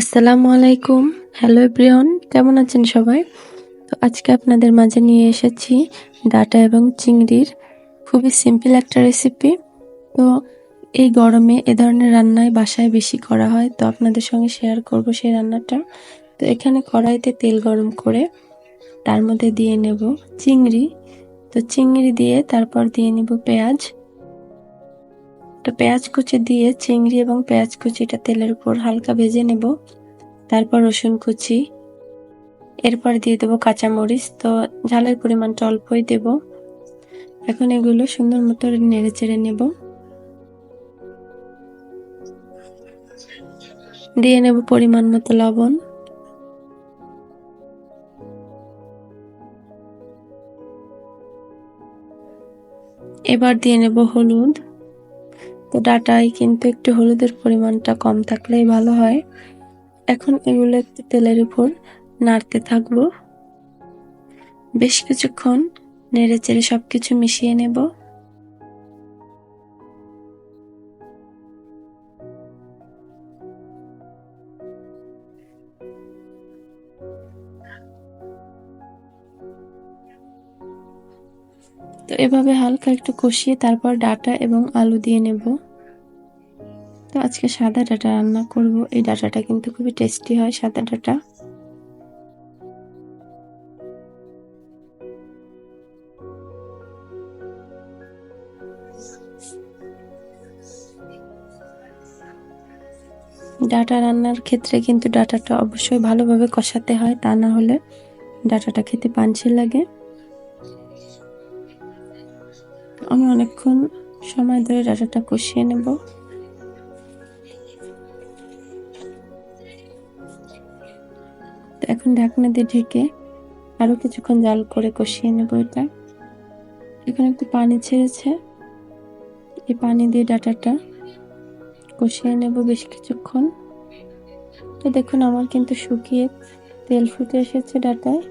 আসসালামু আলাইকুম। Hello everyone কেমন আছেন সবাই? তো আজকে আপনাদের মাঝে নিয়ে এসেছি ডাটা এবং চিংড়ির খুবই সিম্পল একটা রেসিপি তো এই গরমে এ ধরনের রান্নায় বাসায় বেশি করা হয়, তো আপনাদের সঙ্গে শেয়ার করব সেই রান্নাটা। তো এখানে কড়াইতে তেল গরম করে তার মধ্যে দিয়ে নেব চিংড়ি। তো চিংড়ি দিয়ে তারপর দিয়ে নেব পেঁয়াজ। তো পেঁয়াজ কুচি দিয়ে চিংড়ি এবং পেঁয়াজ কুচিটা তেলের উপর হালকা ভেজে নেব। তারপর রসুন কুচি। এরপর দিয়ে দেবো কাঁচামরিচ। তো ঝালের পরিমাণটা অল্পই দেব। এখন এগুলো সুন্দর মতো নেড়ে চেড়ে নেব। দিয়ে নেব পরিমাণ মতো লবণ। এবার দিয়ে নেব হলুদ। তো ডাটায় কিন্তু একটু হলুদের পরিমাণটা কম থাকলেই ভালো হয়। এখন এগুলো একটু তেলের উপর নাড়তে থাকব। বেশ কিছুক্ষণ নেড়ে চেড়ে সব কিছু মিশিয়ে নেব। তো এভাবে হালকা একটু কষিয়ে তারপর ডাটা এবং আলু দিয়ে নেব। তো আজকে সাদা ডাটা রান্না করব। এই ডাটাটা কিন্তু খুবই টেস্টি হয় সাদা ডাটা। ডাটা রান্নার ক্ষেত্রে কিন্তু ডাটাটা অবশ্যই ভালোভাবে কষাতে হয়, তা না হলে ডাটাটা খেতে পাঞ্চি লাগে। আমি অনেকক্ষণ সময় ধরে ডাটাটা কষিয়ে নেব। এখন ঢাকনা দিয়ে ঢেকে আরও কিছুক্ষণ জাল করে কষিয়ে নেব এটা। এখানে একটু পানি ছেড়েছে। এই পানি দিয়ে ডাটাটা কষিয়ে নেব বেশ কিছুক্ষণ। তো দেখুন, আমার কিন্তু শুকিয়ে তেল ফুটে এসেছে ডাটায়।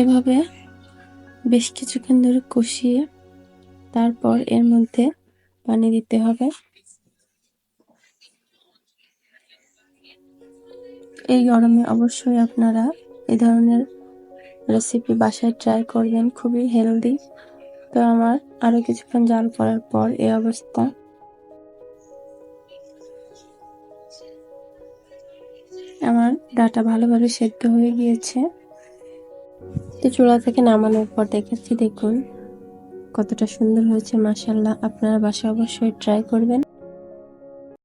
এভাবে বেশ কিছুক্ষণ ধরে কষিয়ে তারপর এর মধ্যে পানি দিতে হবে। এই গরমে অবশ্যই আপনারা এই ধরনের রেসিপি বাসায় ট্রাই করবেন, খুবই হেলদি তো আমার আরও কিছুক্ষণ জাল করার পর এই অবস্থা। আমার ডাটা ভালোভাবে সেদ্ধ হয়ে গিয়েছে। তো চূড়া থেকে নামানোর পর দেখেছি, দেখুন, কতটা সুন্দর হয়েছে মাসাল্লাহ আপনারা বাসা অবশ্যই ট্রাই করবেন।